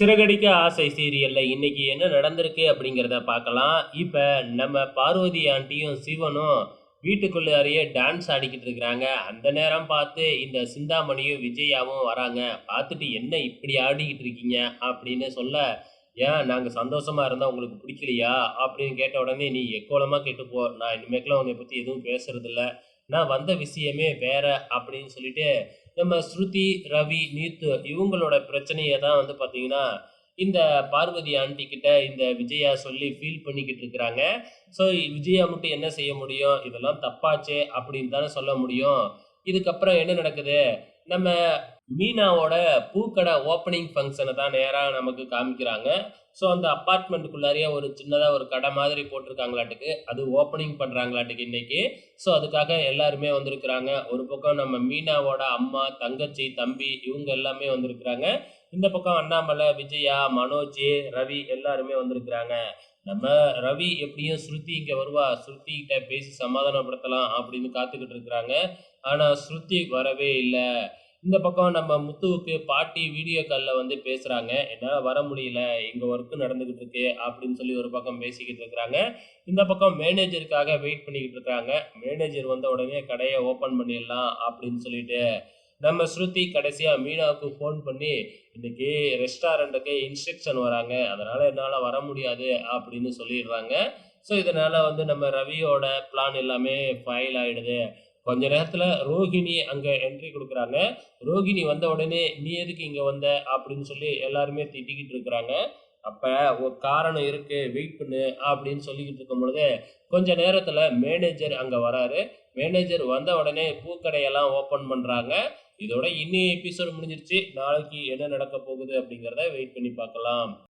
சிறகடிக்க ஆசை சீரியல்ல இன்னைக்கு என்ன நடந்திருக்கு அப்படிங்கிறத பார்க்கலாம். இப்ப நம்ம பார்வதி ஆண்டியும், சிவனும் வீட்டுக்குள்ளாரியே டான்ஸ் ஆடிக்கிட்டு இருக்கிறாங்க. அந்த நேரம் பார்த்து இந்த சிந்தாமணியும், விஜயாவும் வராங்க. பார்த்துட்டு "என்ன இப்படி ஆடிக்கிட்டு இருக்கீங்க?" அப்படின்னு சொல்ல, "ஏன் நாங்கள் சந்தோஷமா இருந்தால் உங்களுக்கு பிடிக்கலையா?" அப்படின்னு கேட்ட உடனே, "நீ எக்கோலமாக கெட்டு போ. நான் இனிமேக்கெல்லாம் உன்னை பற்றி எதுவும் பேசுறதில்ல. நான் வந்த விஷயமே வேற." அப்படின்னு சொல்லிட்டு நம்ம ஸ்ருதி, ரவி, நீத்து இவங்களோட பிரச்சனையை தான் வந்து பார்த்தீங்கன்னா, இந்த பார்வதி ஆண்டி கிட்ட இந்த விஜயா சொல்லி ஃபீல் பண்ணிக்கிட்டு இருக்கிறாங்க. ஸோ விஜயா மட்டும் என்ன செய்ய முடியும்? இதெல்லாம் தப்பாச்சு அப்படின்னு தானே சொல்ல முடியும். இதுக்கப்புறம் என்ன நடக்குது? நம்ம மீனாவோட பூக்கடை ஓப்பனிங் ஃபங்க்ஷனை தான் நேராக நமக்கு காமிக்கிறாங்க. ஸோ அந்த அப்பார்ட்மெண்ட்டுக்குள்ளாரியே ஒரு சின்னதாக ஒரு கடை மாதிரி போட்டிருக்காங்களாட்டுக்கு. அது ஓப்பனிங் பண்ணுறாங்களாட்டுக்கு இன்னைக்கு. ஸோ அதுக்காக எல்லாருமே வந்திருக்கிறாங்க. ஒரு பக்கம் நம்ம மீனாவோட அம்மா, தங்கச்சி, தம்பி இவங்க எல்லாமே வந்திருக்கிறாங்க. இந்த பக்கம் அண்ணாமலை, விஜயா, மனோஜ், ரவி எல்லாருமே வந்திருக்கிறாங்க. நம்ம ரவி எப்படியும் ஸ்ருதி இங்கே வருவா. ஸ்ருதி கிட்ட பேசி சமாதானப்படுத்தலாம் அப்படின்னு காத்துக்கிட்டு இருக்கிறாங்க. ஆனால் ஸ்ருதி வரவே இல்லை இந்த பக்கம் நம்ம முத்துவுக்கு பாட்டி வீடியோ காலில் வந்து பேசுகிறாங்க என்னால் வர முடியல. எங்கள் ஒர்க்கு நடந்துக்கிட்டு இருக்கு." அப்படின்னு சொல்லி ஒரு பக்கம் பேசிக்கிட்டு இருக்கிறாங்க. இந்த பக்கம் மேனேஜருக்காக வெயிட் பண்ணிக்கிட்டு இருக்காங்க. மேனேஜர் வந்த உடனே கடையை ஓப்பன் பண்ணிடலாம் அப்படின்னு சொல்லிட்டு, நம்ம ஸ்ருதி கடைசியாக மீனாவுக்கு ஃபோன் பண்ணி, "இன்னைக்கு ரெஸ்டாரண்ட்டுக்கு இன்ஸ்ட்ரக்ஷன் வராங்க. அதனால் என்னால் வர முடியாது." அப்படின்னு சொல்லிடுறாங்க. ஸோ இதனால் வந்து நம்ம ரவியோட பிளான் எல்லாமே ஃபைல் ஆகிடுது கொஞ்ச நேரத்துல ரோஹிணி அங்க என்ட்ரி கொடுக்குறாங்க ரோஹிணி வந்த உடனே, "நீ எதுக்கு இங்க வந்த?" அப்படின்னு சொல்லி எல்லாருமே திட்டிக்கிட்டு இருக்கிறாங்க. அப்ப ஒரு காரணம் இருக்கு. வெயிட் பண்ணு அப்படின்னு சொல்லிக்கிட்டு இருக்கும் பொழுது, கொஞ்ச நேரத்துல மேனேஜர் அங்க வராரு. மேனேஜர் வந்த உடனே பூக்கடையெல்லாம் ஓப்பன் பண்றாங்க. இதோட இன்னைய எபிசோட் முடிஞ்சிருச்சு. நாளைக்கு என்ன நடக்கப் போகுது அப்படிங்கிறத வெயிட் பண்ணி பார்க்கலாம்.